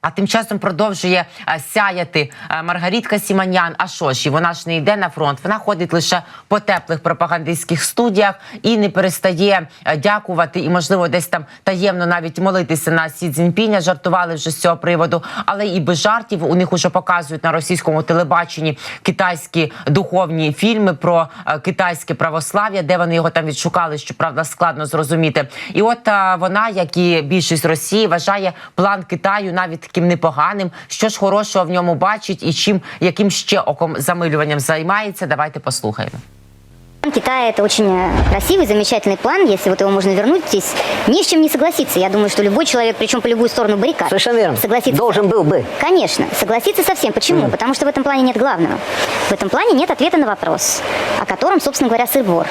А тим часом продовжує е, сяяти е, Маргарітка Сіманян. А що ж, і вона ж не йде на фронт. Вона ходить лише по теплих пропагандистських студіях і не перестає е, дякувати і, можливо, десь там таємно навіть молитися на Сі Цзіньпіня. Жартували вже з цього приводу, але і без жартів у них уже показують на російському телебаченні китайські духовні фільми про китайське православ'я, де вони його там відшукали, що правда складно зрозуміти. І от вона, як і більшість Росії, вважає план Китаю навіть таким непоганим. Що ж хорошого в ньому бачить, і чим яким ще оком замилюванням займається. Давайте послухаємо. План Китая это очень э, красивый, замечательный план. Если вот его можно вернуть, здесь ни с чем не согласиться. Я думаю, что любой человек, причем по любую сторону баррикад, Совершенно верно. согласится. Должен был бы. Конечно, согласиться со всем. Почему? Потому что в этом плане нет главного. В этом плане нет ответа на вопрос, о котором, собственно говоря, сыр-бор.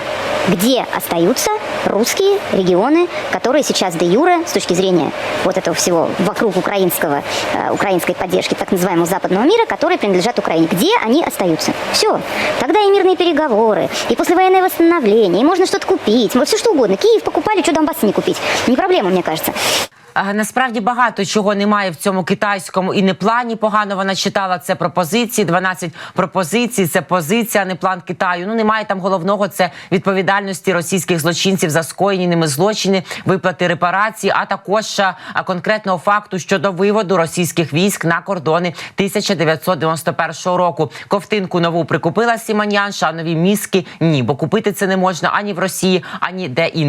Где остаются русские регионы, которые сейчас де юре, с точки зрения вот этого всего вокруг украинского, э, украинской поддержки так называемого западного мира, которые принадлежат Украине. Где они остаются? Все. Тогда и мирные переговоры, и послевоенное восстановление, и можно что-то купить, вот все что угодно. Киев покупали, что Донбасса не купить. Не проблема, мне кажется. Насправді багато чого немає в цьому китайському і не плані. Погано вона читала це пропозиції. 12 пропозицій. Це позиція, не план Китаю. Ну немає там головного. Це відповідальності російських злочинців за скоєні ними злочини, виплати репарації, а також конкретного факту щодо виводу російських військ на кордони 1991 року. Ковтинку нову прикупила Сіманян, а нові мізки ні, бо купити це не можна ані в Росії, ані де інде.